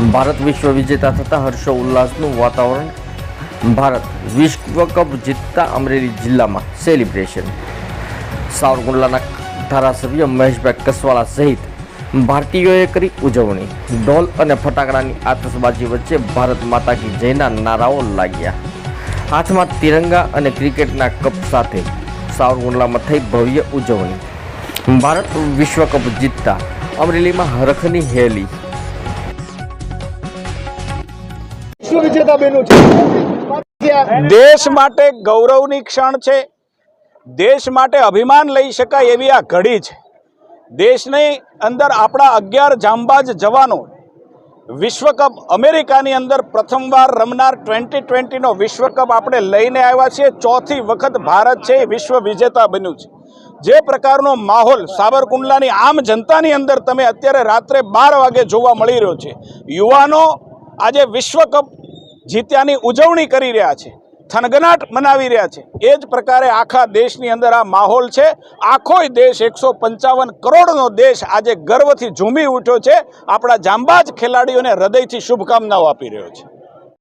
ભારત વિશ્વ વિજેતા થતાં હર્ષો ઉલ્લાસનું વાતાવરણ. ભારત વિશ્વ કપ જીતતા અમરેલી જિલ્લામાં સેલિબ્રેશન. સાવરકુંડલાના ધારાસભ્ય મહેશભાઈ કસવાલા સહિત ભારતીયોએ કરી ઉજવણી. ઢોલ અને ફટાકડાની આતશબાજી વચ્ચે ભારત માતા કી જયના નારાઓ લાગ્યા. હાથમાં તિરંગા અને ક્રિકેટના કપ સાથે સાવરકુંડલામાં થઈ ભવ્ય ઉજવણી. ભારત વિશ્વ કપ જીતતા અમરેલીમાં હરખની હેલી. વિશ્વ વિજેતા બન્યું છે. દેશ માટે ગૌરવની ક્ષણ છે. દેશ માટે અભિમાન લઈ શકાય એવી આ ઘડી છે. દેશની અંદર આપણા અગિયાર જાંબાજ જવાનો વિશ્વકપ અમેરિકાની અંદર પ્રથમવાર રમનાર ટ્વેન્ટી ટ્વેન્ટીનો વિશ્વકપ આપણે લઈને આવ્યા છીએ. ચોથી વખત ભારત છે એ વિશ્વ વિજેતા બન્યું છે. જે પ્રકારનો માહોલ સાબરકુંડલાની આમ જનતાની અંદર તમે અત્યારે રાત્રે બાર વાગે જોવા મળી રહ્યો છે. યુવાનો આજે વિશ્વકપ જીત્યાની ઉજવણી કરી રહ્યા છે, થનગનાટ મનાવી રહ્યા છે. એ જ પ્રકારે આખા દેશની અંદર આ માહોલ છે. આખોય દેશ એકસો પંચાવન કરોડનો દેશ આજે ગર્વથી ઝૂમી ઉઠ્યો છે. આપણા જાંબાજ ખેલાડીઓને હૃદયથી શુભકામનાઓ આપી રહ્યો છે.